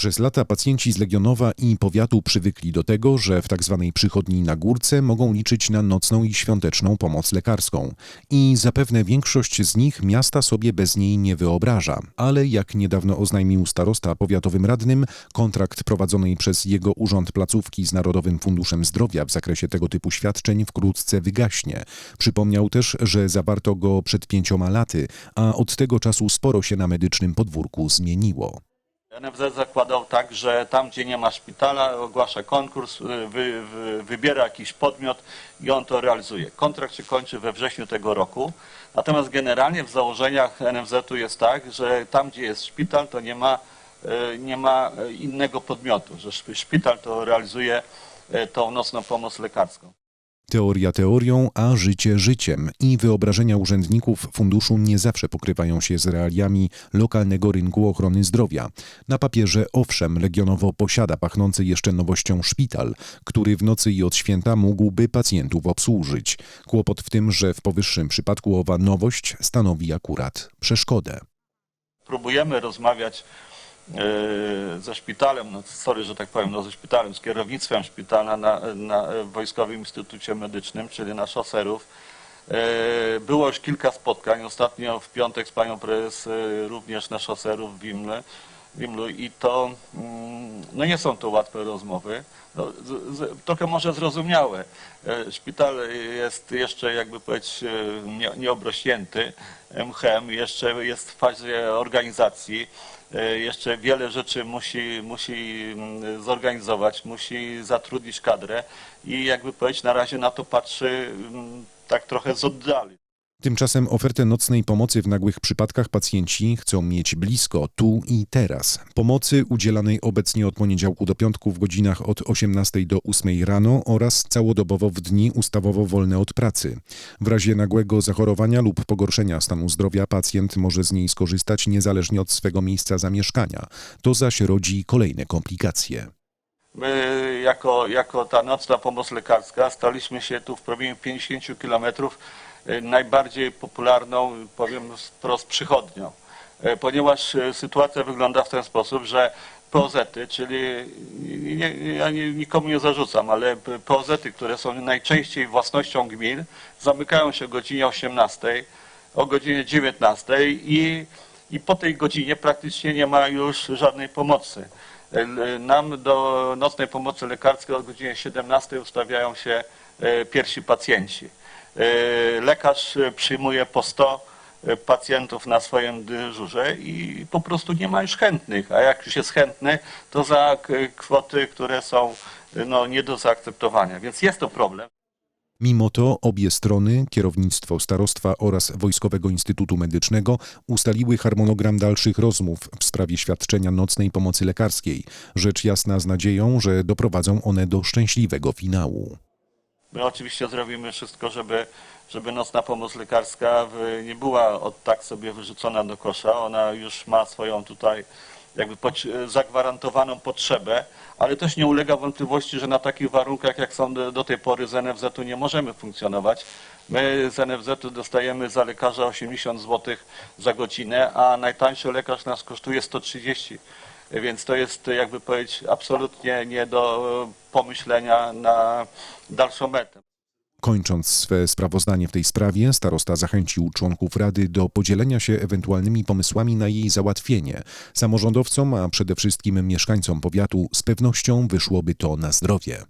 Przez lata pacjenci z Legionowa i powiatu przywykli do tego, że w tzw. przychodni na górce mogą liczyć na nocną i świąteczną pomoc lekarską. I zapewne większość z nich miasta sobie bez niej nie wyobraża. Ale jak niedawno oznajmił starosta powiatowym radnym, kontrakt prowadzonej przez jego urząd placówki z Narodowym Funduszem Zdrowia w zakresie tego typu świadczeń wkrótce wygaśnie. Przypomniał też, że zawarto go przed pięcioma laty, a od tego czasu sporo się na medycznym podwórku zmieniło. NFZ zakładał tak, że tam, gdzie nie ma szpitala, ogłasza konkurs, y, wy, wy, wybiera jakiś podmiot i on to realizuje. Kontrakt się kończy we wrześniu tego roku. Natomiast generalnie w założeniach NFZ-u jest tak, że tam, gdzie jest szpital, to nie ma, y, nie ma y, innego podmiotu, że szp- szpital to realizuje tą nocną pomoc lekarską. Teoria teorią, a życie życiem i wyobrażenia urzędników funduszu nie zawsze pokrywają się z realiami lokalnego rynku ochrony zdrowia. Na papierze owszem, Legionowo posiada pachnący jeszcze nowością szpital, który w nocy i od święta mógłby pacjentów obsłużyć. Kłopot w tym, że w powyższym przypadku owa nowość stanowi akurat przeszkodę. próbujemy rozmawiać ze szpitalem, no sorry, że tak powiem, no ze szpitalem, z kierownictwem szpitala na, na Wojskowym Instytucie Medycznym, czyli na szoserów. E, Było już kilka spotkań, ostatnio w piątek z panią prezes e, również na szoserów w Wimle, Wimlu i to mm, no nie są to łatwe rozmowy. No, z, z, trochę może zrozumiałe. E, Szpital jest jeszcze, jakby powiedzieć, e, nie, nieobrośnięty mchem, jeszcze jest w fazie organizacji. E, Jeszcze wiele rzeczy musi, musi mm, zorganizować, musi zatrudnić kadrę i jakby powiedzieć, na razie na to patrzy mm, tak trochę z oddali. Tymczasem ofertę nocnej pomocy w nagłych przypadkach pacjenci chcą mieć blisko, tu i teraz. Pomocy udzielanej obecnie od poniedziałku do piątku w godzinach od 18 do 8 rano oraz całodobowo w dni ustawowo wolne od pracy. W razie nagłego zachorowania lub pogorszenia stanu zdrowia pacjent może z niej skorzystać niezależnie od swego miejsca zamieszkania. To zaś rodzi kolejne komplikacje. My jako, jako ta nocna pomoc lekarska staliśmy się tu w promieniu 50 kilometrów najbardziej popularną, powiem wprost, przychodnią. E, Ponieważ e, sytuacja wygląda w ten sposób, że POZ-y, czyli nie, ja nikomu nie zarzucam, ale POZ-y, które są najczęściej własnością gmin, zamykają się o godzinie 18, o godzinie 19 i, i po tej godzinie praktycznie nie ma już żadnej pomocy. Nam do nocnej pomocy lekarskiej o godzinie 17 ustawiają się e, pierwsi pacjenci. E, Lekarz przyjmuje po 100 e, pacjentów na swoim dyżurze i po prostu nie ma już chętnych, a jak już jest chętny, to za kwoty, które są no, nie do zaakceptowania. Więc jest to problem. Mimo to obie strony, kierownictwo starostwa oraz Wojskowego Instytutu Medycznego, ustaliły harmonogram dalszych rozmów w sprawie świadczenia nocnej pomocy lekarskiej. Rzecz jasna z nadzieją, że doprowadzą one do szczęśliwego finału. My oczywiście zrobimy wszystko, żeby, żeby nocna pomoc lekarska nie była od tak sobie wyrzucona do kosza. Ona już ma swoją tutaj jakby zagwarantowaną potrzebę, ale też nie ulega wątpliwości, że na takich warunkach, jak są do tej pory z NFZ-u nie możemy funkcjonować. My z NFZ-u dostajemy za lekarza 80 zł za godzinę, a najtańszy lekarz nas kosztuje 130 więc to jest, jakby powiedzieć, absolutnie nie do pomyślenia na dalszą metę. Kończąc swe sprawozdanie w tej sprawie, starosta zachęcił członków Rady do podzielenia się ewentualnymi pomysłami na jej załatwienie. Samorządowcom, a przede wszystkim mieszkańcom powiatu z pewnością wyszłoby to na zdrowie.